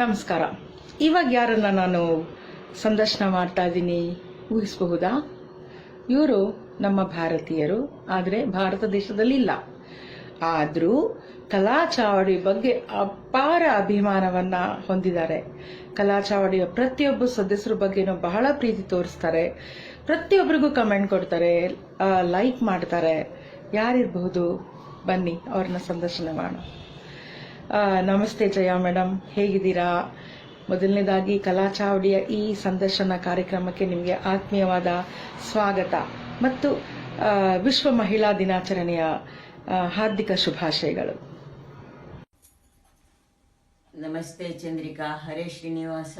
ನಮಸ್ಕಾರ. ಇವಾಗ ಯಾರನ್ನ ನಾನು ಸಂದರ್ಶನ ಮಾಡ್ತಾ ಇದ್ದೀನಿ ಊಹಿಸಬಹುದಾ? ಇವರು ನಮ್ಮ ಭಾರತೀಯರು, ಆದರೆ ಭಾರತ ದೇಶದಲ್ಲಿಲ್ಲ ಆದರೂ ಕಲಾ ಚಾವಡಿ ಬಗ್ಗೆ ಅಪಾರ ಅಭಿಮಾನವನ್ನ ಹೊಂದಿದ್ದಾರೆ. ಕಲಾ ಚಾವಡಿಯ ಪ್ರತಿಯೊಬ್ಬ ಸದಸ್ಯರ ಬಗ್ಗೆನೂ ಬಹಳ ಪ್ರೀತಿ ತೋರಿಸ್ತಾರೆ. ಪ್ರತಿಯೊಬ್ಬರಿಗೂ ಕಮೆಂಟ್ ಕೊಡ್ತಾರೆ ಲೈಕ್ ಮಾಡ್ತಾರೆ. ಯಾರಿರಬಹುದು? ಬನ್ನಿ, ಅವ್ರನ್ನ ಸಂದರ್ಶನ ಮಾಡೋಣ. ನಮಸ್ತೆ ಜಯ ಮೇಡಮ್ ಹೇಗಿದ್ದೀರಾ? ಮೊದಲನೇದಾಗಿ ಕಲಾ ಚಾವಡಿಯ ಈ ಸಂದರ್ಶನ ಕಾರ್ಯಕ್ರಮಕ್ಕೆ ನಿಮಗೆ ಆತ್ಮೀಯವಾದ ಸ್ವಾಗತ. ಮತ್ತು ವಿಶ್ವ ಮಹಿಳಾ ದಿನಾಚರಣೆಯ ಹಾರ್ದಿಕ ಶುಭಾಶಯಗಳು. ನಮಸ್ತೆ ಚಂದ್ರಿಕಾ. ಹರೇ ಶ್ರೀನಿವಾಸ.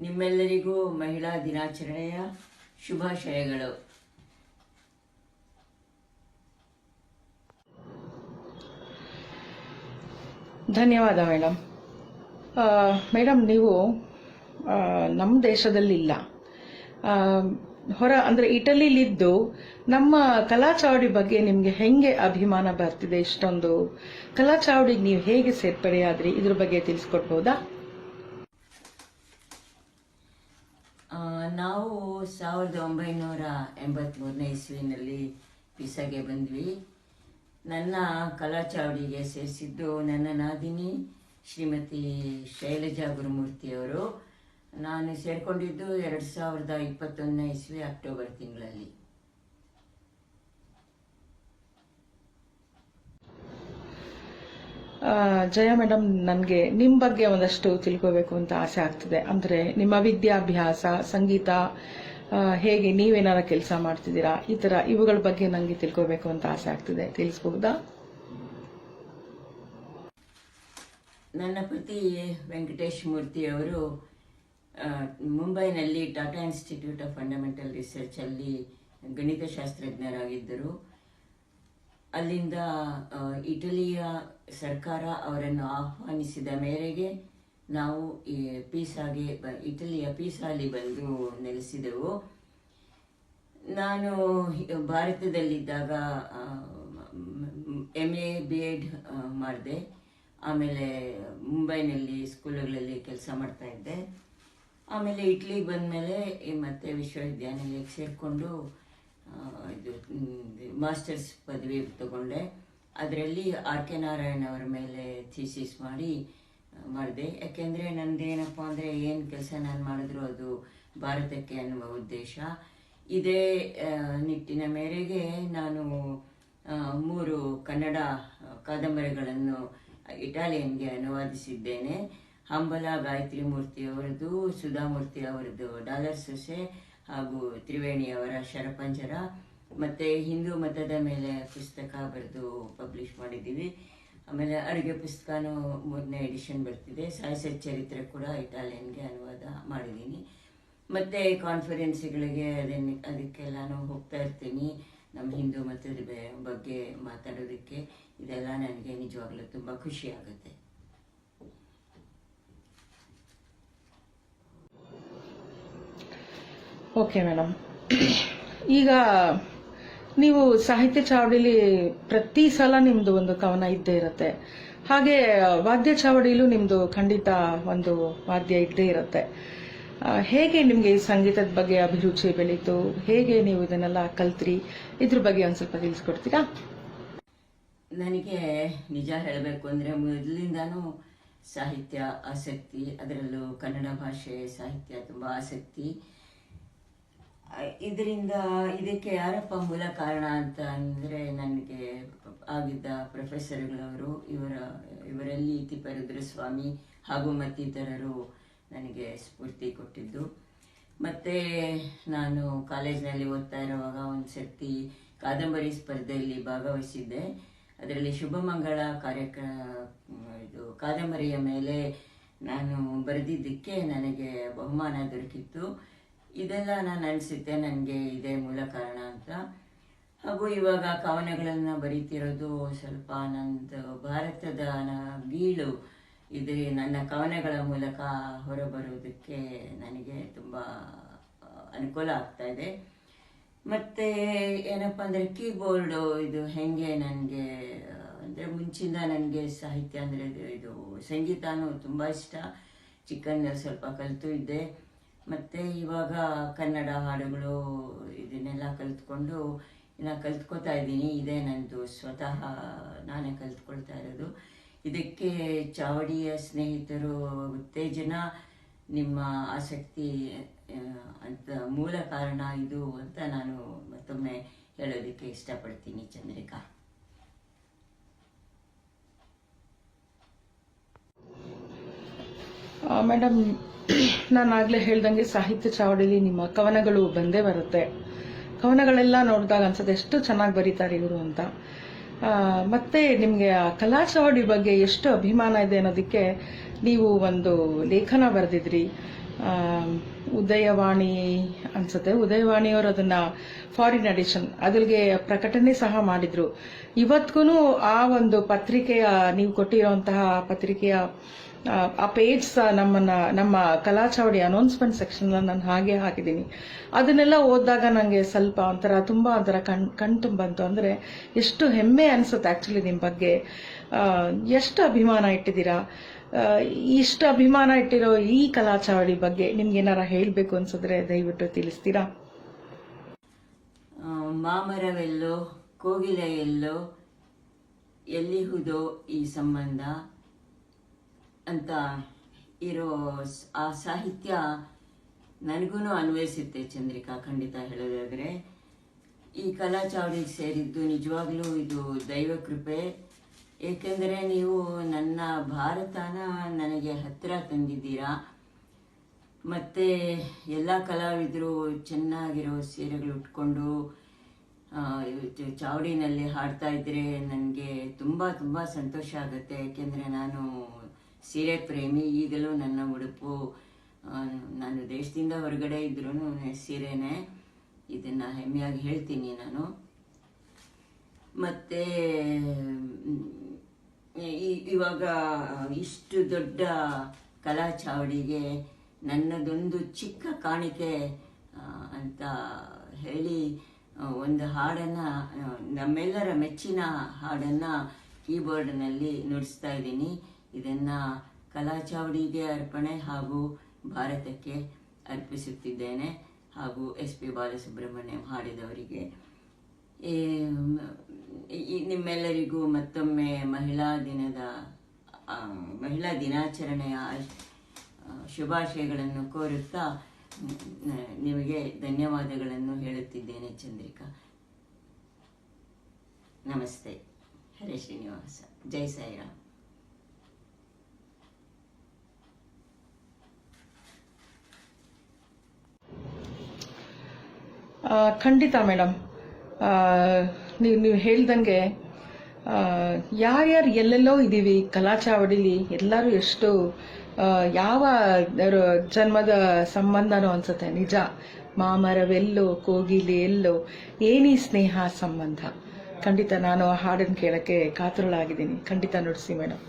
ನಿಮ್ಮೆಲ್ಲರಿಗೂ ಮಹಿಳಾ ದಿನಾಚರಣೆಯ ಶುಭಾಶಯಗಳು. ಧನ್ಯವಾದ ಮೇಡಮ್ ಮೇಡಮ್ ನೀವು ನಮ್ಮ ದೇಶದಲ್ಲಿಲ್ಲ. ಹೊರ, ಅಂದರೆ ಇಟಲಿಲಿದ್ದು ನಮ್ಮ ಕಲಾ ಚಾವಡಿ ಬಗ್ಗೆ ನಿಮಗೆ ಹೆಂಗೆ ಅಭಿಮಾನ ಬರ್ತಿದೆ ಇಷ್ಟೊಂದು? ಕಲಾ ಚಾವಡಿಗೆ ನೀವು ಹೇಗೆ ಸೇರ್ಪಡೆಯಾದ್ರಿ ಇದ್ರ ಬಗ್ಗೆ ತಿಳಿಸ್ಕೊಡ್ಬೋದಾ? ನಾವು ಸಾವಿರದ ಒಂಬೈನೂರ ಎಂಬತ್ಮೂರನೇ ಇಸ್ವಿನಲ್ಲಿ ಪಿಸಾಗೆ ಬಂದ್ವಿ. ನನ್ನ ಕಲಾ ಚಾವಡಿಗೆ ಸೇರಿಸಿದ್ದು ನನ್ನ ನಾದಿನಿ ಶ್ರೀಮತಿ ಶೈಲಜಾ ಗುರುಮೂರ್ತಿಯವರು. ನಾನು ಸೇರಿಕೊಂಡಿದ್ದು ಎರಡು ಸಾವಿರದ ಇಪ್ಪತ್ತೊಂದನೇ ಇಸ್ವಿ ಅಕ್ಟೋಬರ್ ತಿಂಗಳಲ್ಲಿ. ಜಯ ಮೇಡಮ್ ನನಗೆ ನಿಮ್ಮ ಬಗ್ಗೆ ಒಂದಷ್ಟು ತಿಳ್ಕೋಬೇಕು ಅಂತ ಆಸೆ ಆಗ್ತಿದೆ. ಅಂದ್ರೆ ನಿಮ್ಮ ವಿದ್ಯಾಭ್ಯಾಸ, ಸಂಗೀತ ಹೇಗೆ ನೀವೇನಾರ ಕೆಲಸ ಮಾಡ್ತಿದ್ದೀರಾ? ಈ ಥರ ಇವುಗಳ ಬಗ್ಗೆ ನನಗೆ ತಿಳ್ಕೊಬೇಕು ಅಂತ ಆಸೆ ಆಗ್ತಿದೆ. ತಿಳಿಸ್ಬಹುದಾ? ನನ್ನ ಪತಿ ವೆಂಕಟೇಶ್ ಮೂರ್ತಿ ಅವರು ಮುಂಬೈನಲ್ಲಿ Tata institute of fundamental research ಅಲ್ಲಿ ಗಣಿತಶಾಸ್ತ್ರಜ್ಞರಾಗಿದ್ದರು. ಅಲ್ಲಿಂದ ಇಟಲಿಯ ಸರ್ಕಾರ ಅವರನ್ನು ಆಹ್ವಾನಿಸಿದ ಮೇರೆಗೆ ನಾವು ಈ ಪೀಸಾಗೆ, ಇಟಲಿಯ ಪೀಸಾಲಿ ಬಂದು ನೆಲೆಸಿದೆವು. ನಾನು ಭಾರತದಲ್ಲಿದ್ದಾಗ ಎಂ ಎ ಬಿ ಎಡ್ ಮಾಡಿದೆ. ಆಮೇಲೆ ಮುಂಬೈನಲ್ಲಿ ಸ್ಕೂಲುಗಳಲ್ಲಿ ಕೆಲಸ ಮಾಡ್ತಾ ಇದ್ದೆ. ಆಮೇಲೆ ಇಟ್ಲಿಗೆ ಬಂದಮೇಲೆ ಮತ್ತೆ ವಿಶ್ವವಿದ್ಯಾನಿಲಯಕ್ಕೆ ಸೇರಿಕೊಂಡು ಇದು ಮಾಸ್ಟರ್ಸ್ ಪದವಿ ತಗೊಂಡೆ. ಅದರಲ್ಲಿ ಆರ್ ಕೆ ನಾರಾಯಣ ಅವರ ಮೇಲೆ ಥೀಸಿಸ್ ಮಾಡಿ ಮಾಡಿದೆ. ಯಾಕೆಂದರೆ ನಂದೇನಪ್ಪ ಅಂದರೆ ಏನು ಕೆಲಸ ನಾನು ಮಾಡಿದ್ರು ಅದು ಭಾರತಕ್ಕೆ ಅನ್ನುವ ಉದ್ದೇಶ. ಇದೇ ನಿಟ್ಟಿನ ಮೇರೆಗೆ ನಾನು ಮೂರು ಕನ್ನಡ ಕಾದಂಬರಿಗಳನ್ನು ಇಟಾಲಿಯನ್ಗೆ ಅನುವಾದಿಸಿದ್ದೇನೆ. ಹಂಬಲ, ಗಾಯತ್ರಿ ಮೂರ್ತಿ ಅವರದ್ದು ಸುಧಾಮೂರ್ತಿ ಅವರದ್ದು ಡಾಲರ್ ಸೊಸೆ ಹಾಗೂ ತ್ರಿವೇಣಿ ಅವರ ಶರಪಂಜರ. ಮತ್ತೆ ಹಿಂದೂ ಮತದ ಮೇಲೆ ಪುಸ್ತಕ ಬರೆದು ಪಬ್ಲಿಷ್ ಮಾಡಿದ್ದೀವಿ. ಆಮೇಲೆ ಅಡುಗೆ ಪುಸ್ತಕನೂ ಮೂರನೇ ಎಡಿಷನ್ ಬರ್ತಿದೆ. ಸಾಹಿತ್ಯ ಚರಿತ್ರೆ ಕೂಡ ಇಟಾಲಿಯನ್ಗೆ ಅನುವಾದ ಮಾಡಿದ್ದೀನಿ. ಮತ್ತೆ ಕಾನ್ಫರೆನ್ಸ್ಗಳಿಗೆ ಅದನ್ನ ಅದಕ್ಕೆಲ್ಲಾನು ಹೋಗ್ತಾ ಇರ್ತೀನಿ. ನಮ್ಮ ಹಿಂದೂ ಮತದ ಬಗ್ಗೆ ಮಾತಾಡೋದಕ್ಕೆ ಇದೆಲ್ಲ ನನಗೆ ನಿಜವಾಗ್ಲೂ ತುಂಬ ಖುಷಿ ಆಗುತ್ತೆ. ಓಕೆ ಮೇಡಮ್ ಈಗ ನೀವು ಸಾಹಿತ್ಯ ಚಾವಡಿಲಿ ಪ್ರತಿ ಸಲ ನಿಮ್ದು ಒಂದು ಕವನ ಇದ್ದೇ ಇರುತ್ತೆ. ಹಾಗೆ ವಾದ್ಯ ಚಾವಡಿಲೂ ನಿಮ್ದು ಖಂಡಿತ ಒಂದು ವಾದ್ಯ ಇದ್ದೇ ಇರುತ್ತೆ. ಹೇಗೆ ನಿಮ್ಗೆ ಈ ಸಂಗೀತದ ಬಗ್ಗೆ ಅಭಿರುಚಿ ಬೆಳೀತು? ಹೇಗೆ ನೀವು ಇದನ್ನೆಲ್ಲ ಕಲ್ತ್ರಿ? ಇದ್ರ ಬಗ್ಗೆ ಒಂದು ಸ್ವಲ್ಪ ತಿಳಿಸ್ಕೊಡ್ತೀರಾ? ನನಗೆ ನಿಜ ಹೇಳಬೇಕು ಅಂದರೆ ಮೊದಲಿಂದಾನು ಸಾಹಿತ್ಯ ಆಸಕ್ತಿ, ಅದರಲ್ಲೂ ಕನ್ನಡ ಭಾಷೆ ಸಾಹಿತ್ಯ ತುಂಬ ಆಸಕ್ತಿ. ಇದರಿಂದ ಇದಕ್ಕೆ ಯಾರಪ್ಪ ಮೂಲ ಕಾರಣ ಅಂತ ಅಂದರೆ ನನಗೆ ಆಗಿದ್ದ ಪ್ರೊಫೆಸರ್ಗಳವರು ಇವರ, ಇವರಲ್ಲಿ ತಿಪ್ಪರುದ್ರಸ್ವಾಮಿ ಹಾಗೂ ಮತ್ತಿತರರು ನನಗೆ ಸ್ಫೂರ್ತಿ ಕೊಟ್ಟಿದ್ದು. ಮತ್ತೆ ನಾನು ಕಾಲೇಜ್ನಲ್ಲಿ ಓದ್ತಾ ಇರುವಾಗ ಒಂದು ಸರ್ತಿ ಕಾದಂಬರಿ ಸ್ಪರ್ಧೆಯಲ್ಲಿ ಭಾಗವಹಿಸಿದ್ದೆ. ಅದರಲ್ಲಿ ಶುಭಮಂಗಳ ಕಾರ್ಯಕ್ರಮ ಇದು ಕಾದಂಬರಿಯ ಮೇಲೆ ನಾನು ಬರೆದಿದ್ದಕ್ಕೆ ನನಗೆ ಬಹುಮಾನ ದೊರಕಿತ್ತು. ಇದೆಲ್ಲ ನಾನು ಅನಿಸುತ್ತೆ, ನನಗೆ ಇದೇ ಮೂಲ ಕಾರಣ ಅಂತ. ಹಾಗೂ ಇವಾಗ ಕವನಗಳನ್ನು ಬರೀತಿರೋದು ಸ್ವಲ್ಪ ನಂದು ಭಾರತದ ಗೀಳು ಇದು ನನ್ನ ಕವನಗಳ ಮೂಲಕ ಹೊರಬರುವುದಕ್ಕೆ ನನಗೆ ತುಂಬ ಅನುಕೂಲ ಆಗ್ತಾ ಇದೆ. ಮತ್ತೆ ಏನಪ್ಪ ಅಂದರೆ ಕೀಬೋರ್ಡು ಇದು ಹೆಂಗೆ ನನಗೆ ಅಂದರೆ ಮುಂಚಿಂದ ನನಗೆ ಸಾಹಿತ್ಯ ಅಂದರೆ ಇದು ಸಂಗೀತನೂ ತುಂಬ ಇಷ್ಟ. ಚಿಕ್ಕಂದ ಸ್ವಲ್ಪ ಕಲಿತು ಇದ್ದೆ. ಮತ್ತು ಇವಾಗ ಕನ್ನಡ ಹಾಡುಗಳು ಇದನ್ನೆಲ್ಲ ಕಲಿತ್ಕೊಂಡು ಇನ್ನು ಕಲ್ತ್ಕೋತಾ ಇದ್ದೀನಿ. ಇದೇ ನನ್ನದು ಸ್ವತಃ ನಾನೇ ಕಲ್ತ್ಕೊಳ್ತಾ ಇರೋದು. ಇದಕ್ಕೆ ಚಾವಡಿಯ ಸ್ನೇಹಿತರು ಉತ್ತೇಜನ, ನಿಮ್ಮ ಆಸಕ್ತಿ ಅಂತ ಮೂಲ ಕಾರಣ ಇದು ಅಂತ ನಾನು ಮತ್ತೊಮ್ಮೆ ಹೇಳೋದಕ್ಕೆ ಇಷ್ಟಪಡ್ತೀನಿ ಚಂದ್ರಿಕಾ. ಮೇಡಮ್ ನಾನು ಆಗಲೇ ಹೇಳ್ದಂಗೆ ಸಾಹಿತ್ಯ ಚಾವಡಿಲಿ ನಿಮ್ಮ ಕವನಗಳು ಬಂದೇ ಬರುತ್ತೆ. ಕವನಗಳೆಲ್ಲ ನೋಡಿದಾಗ ಅನ್ಸುತ್ತೆ ಎಷ್ಟು ಚೆನ್ನಾಗಿ ಬರೀತಾರೆ ಇವರು ಅಂತ. ಮತ್ತೆ ನಿಮಗೆ ಆ ಬಗ್ಗೆ ಎಷ್ಟು ಅಭಿಮಾನ ಇದೆ ಅನ್ನೋದಕ್ಕೆ ನೀವು ಒಂದು ಲೇಖನ ಬರೆದಿದ್ರಿ. ಉದಯವಾಣಿ ಅನ್ಸುತ್ತೆ. ಉದಯವಾಣಿಯವರು ಅದನ್ನ ಫಾರಿನ್ ಎಡಿಷನ್ ಅದ್ರಿಗೆ ಪ್ರಕಟಣೆ ಸಹ ಮಾಡಿದ್ರು. ಇವತ್ಗೂ ಆ ಒಂದು ಪತ್ರಿಕೆಯ, ನೀವು ಕೊಟ್ಟಿರುವಂತಹ ಪತ್ರಿಕೆಯ ಆ, ಪೇಜ್ ಸಹ ನಮ್ಮನ್ನ ನಮ್ಮ ಕಲಾಚಾವಡಿ ಅನೌನ್ಸ್ಮೆಂಟ್ ಸೆಕ್ಷನ್ ನಾನು ಹಾಗೆ ಹಾಕಿದ್ದೀನಿ. ಅದನ್ನೆಲ್ಲ ಓದಿದಾಗ ನನಗೆ ಸ್ವಲ್ಪ ಒಂಥರ ತುಂಬಾ ಒಂಥರ ಕಣ್ ಕಣ್ ತುಂಬಂತು ಅಂದ್ರೆ ಎಷ್ಟು ಹೆಮ್ಮೆ ಅನಿಸುತ್ತೆ ಆಕ್ಚುಲಿ ನಿಮ್ಮ ಬಗ್ಗೆ. ಎಷ್ಟು ಅಭಿಮಾನ ಇಟ್ಟಿದ್ದೀರಾ? ಇಷ್ಟು ಅಭಿಮಾನ ಇಟ್ಟಿರೋ ಈ ಕಲಾಚಾವಡಿ ಬಗ್ಗೆ ನಿಮ್ಗೆ ಏನಾರ ಹೇಳಬೇಕು ಅನ್ಸಿದ್ರೆ ದಯವಿಟ್ಟು ತಿಳಿಸ್ತೀರಾ? ಮಾಮರವೆಲ್ಲೋ ಕೋಗಿಲೆ ಎಲ್ಲೋ ಎಲ್ಲಿಹುದೋ ಈ ಸಂಬಂಧ ಅಂತ ಇರೋ ಆ ಸಾಹಿತ್ಯ ನನಗೂ ಅನ್ವಯಿಸುತ್ತೆ ಚಂದ್ರಿಕಾ, ಖಂಡಿತ ಹೇಳೋದಾದರೆ. ಈ ಕಲಾ ಚಾವಡಿಗೆ ಸೇರಿದ್ದು ನಿಜವಾಗ್ಲೂ ಇದು ದೈವ ಕೃಪೆ. ಏಕೆಂದರೆ ನೀವು ನನ್ನ ಭಾರತನ ನನಗೆ ಹತ್ತಿರ ತಂದಿದ್ದೀರಾ. ಮತ್ತು ಎಲ್ಲ ಕಲಾವಿದರು ಚೆನ್ನಾಗಿರೋ ಸೀರೆಗಳು ಉಟ್ಕೊಂಡು ಚಾವಡಿನಲ್ಲಿ ಹಾಡ್ತಾ ಇದ್ರೆ ನನಗೆ ತುಂಬ ತುಂಬ ಸಂತೋಷ ಆಗುತ್ತೆ. ಏಕೆಂದರೆ ನಾನು ಸೀರೆ ಪ್ರೇಮಿ ಈಗಲೂ ನನ್ನ ಉಡುಪು ನಾನು ದೇಶದಿಂದ ಹೊರಗಡೆ ಇದ್ರೂ ಸೀರೆನೇ ಇದನ್ನು ಹೆಮ್ಮೆಯಾಗಿ ಹೇಳ್ತೀನಿ ನಾನು. ಮತ್ತೆ ಇವಾಗ ಇಷ್ಟು ದೊಡ್ಡ ಕಲಾ ಚಾವಡಿಗೆ ನನ್ನದೊಂದು ಚಿಕ್ಕ ಕಾಣಿಕೆ ಅಂತ ಹೇಳಿ ಒಂದು ಹಾಡನ್ನ ನಮ್ಮೆಲ್ಲರ ಮೆಚ್ಚಿನ ಹಾಡನ್ನ ಕೀಬೋರ್ಡ್ನಲ್ಲಿ ನುಡಿಸ್ತಾ ಇದ್ದೀನಿ. ಇದನ್ನ ಕಲಾ ಚಾವಡಿಗೆ ಅರ್ಪಣೆ ಹಾಗೂ ಭಾರತಕ್ಕೆ ಅರ್ಪಿಸುತ್ತಿದ್ದೇನೆ ಹಾಗೂ ಎಸ್ ಪಿ ಬಾಲಸುಬ್ರಹ್ಮಣ್ಯಂ ಹಾಡಿದವರಿಗೆ. ನಿಮ್ಮೆಲ್ಲರಿಗೂ ಮತ್ತೊಮ್ಮೆ ಮಹಿಳಾ ದಿನದ ಮಹಿಳಾ ದಿನಾಚರಣೆಯ ಶುಭಾಶಯಗಳನ್ನು ಕೋರುತ್ತಾ ನಿಮಗೆ ಧನ್ಯವಾದಗಳನ್ನು ಹೇಳುತ್ತಿದ್ದೇನೆ ಚಂದ್ರಿಕಾ. ನಮಸ್ತೆ. ಹರೇ ಶ್ರೀನಿವಾಸ. ಜೈ ಸಾಯಿರಾಮ್. ಖಂಡಿತ ಮೇಡಮ್ ನೀವು ನೀವು ಹೇಳ್ದಂಗೆ ಯಾರ್ಯಾರು ಎಲ್ಲೆಲ್ಲೋ ಇದ್ದೀವಿ ಕಲಾಚಾವಡಿಲಿ ಎಲ್ಲರೂ ಎಷ್ಟು ಯಾವ ಜನ್ಮದ ಸಂಬಂಧನೋ ಅನ್ಸುತ್ತೆ, ನಿಜ. ಮಾಮರವೆಲ್ಲೋ ಕೋಗಿಲೆ ಎಲ್ಲೋ ಏನೀ ಸ್ನೇಹ ಸಂಬಂಧ. ಖಂಡಿತ ನಾನು ಹಾಡನ್ನು ಕೇಳೋಕ್ಕೆ ಕಾತುರಳಾಗಿದ್ದೀನಿ. ಖಂಡಿತ ನುಡಿಸಿ ಮೇಡಮ್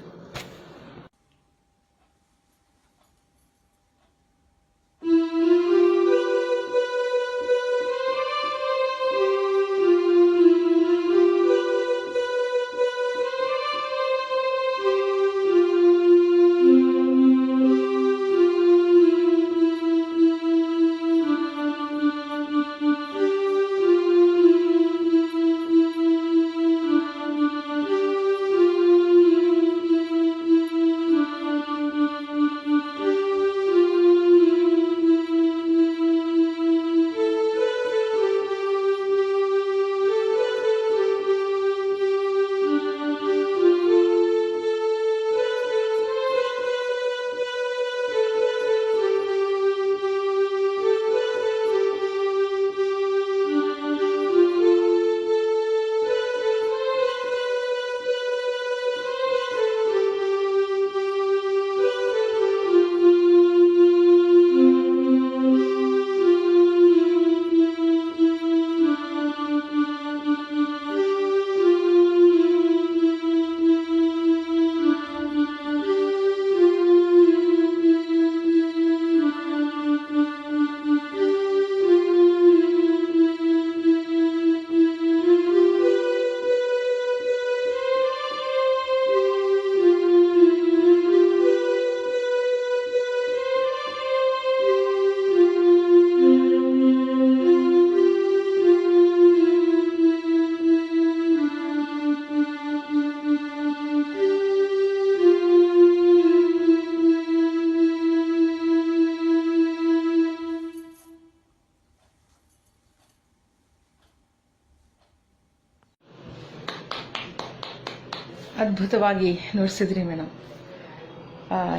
ಅದ್ಭುತವಾಗಿ ನುಡಿಸಿದ್ರಿ ಮೇಡಮ್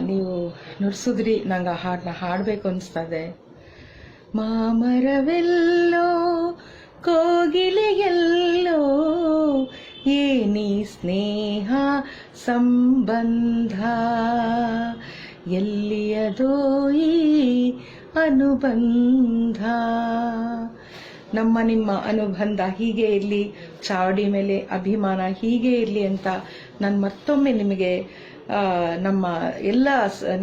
ನೀವು ನುಡಿಸಿದ್ರಿ, ನಂಗೆ ಆ ಹಾಡನ್ನ ಹಾಡಬೇಕು ಅನಿಸ್ತದೆ. ಮಾಮರವೆಲ್ಲೋ, ಕೋಗಿಲೆಯಲ್ಲೋ, ಏನಿ ಸ್ನೇಹ ಸಂಬಂಧ, ಎಲ್ಲಿಯದೋ ಈ ಅನುಬಂಧ. ನಮ್ಮ ನಿಮ್ಮ ಅನುಬಂಧ ಹೀಗೆ ಇರಲಿ, ಚಾವಡಿ ಮೇಲೆ ಅಭಿಮಾನ ಹೀಗೆ ಇರಲಿ ಅಂತ ನಾನು ಮತ್ತೊಮ್ಮೆ ನಿಮಗೆ ನಮ್ಮ ಎಲ್ಲ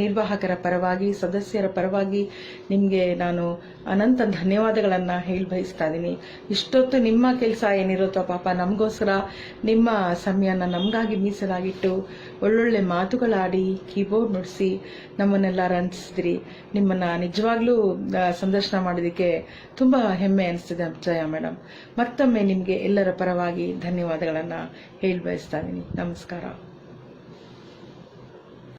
ನಿರ್ವಾಹಕರ ಪರವಾಗಿ, ಸದಸ್ಯರ ಪರವಾಗಿ ನಿಮಗೆ ನಾನು ಅನಂತ ಧನ್ಯವಾದಗಳನ್ನು ಹೇಳಿ ಬಯಸ್ತಾ ಇದ್ದೀನಿ ಇಷ್ಟೊತ್ತು ನಿಮ್ಮ ಕೆಲಸ ಏನಿರುತ್ತೋ ಪಾಪ ನಮಗೋಸ್ಕರ ನಿಮ್ಮ ಸಮಯನ ನಮಗಾಗಿ ಮೀಸಲಾಗಿಟ್ಟು ಒಳ್ಳೊಳ್ಳೆ ಮಾತುಗಳಾಡಿ, ಕೀಬೋರ್ಡ್ ನುಡಿಸಿ ನಮ್ಮನ್ನೆಲ್ಲ ರಂಜಿಸಿದ್ರಿ. ನಿಮ್ಮನ್ನು ನಿಜವಾಗ್ಲೂ ಸಂದರ್ಶನ ಮಾಡೋದಕ್ಕೆ ತುಂಬ ಹೆಮ್ಮೆ ಅನಿಸ್ತಿದೆ ಜಯ ಮೇಡಮ್ ಮತ್ತೊಮ್ಮೆ ನಿಮಗೆ ಎಲ್ಲರ ಪರವಾಗಿ ಧನ್ಯವಾದಗಳನ್ನು ಹೇಳಿ ಬಯಸ್ತಾ ಇದ್ದೀನಿ ನಮಸ್ಕಾರ.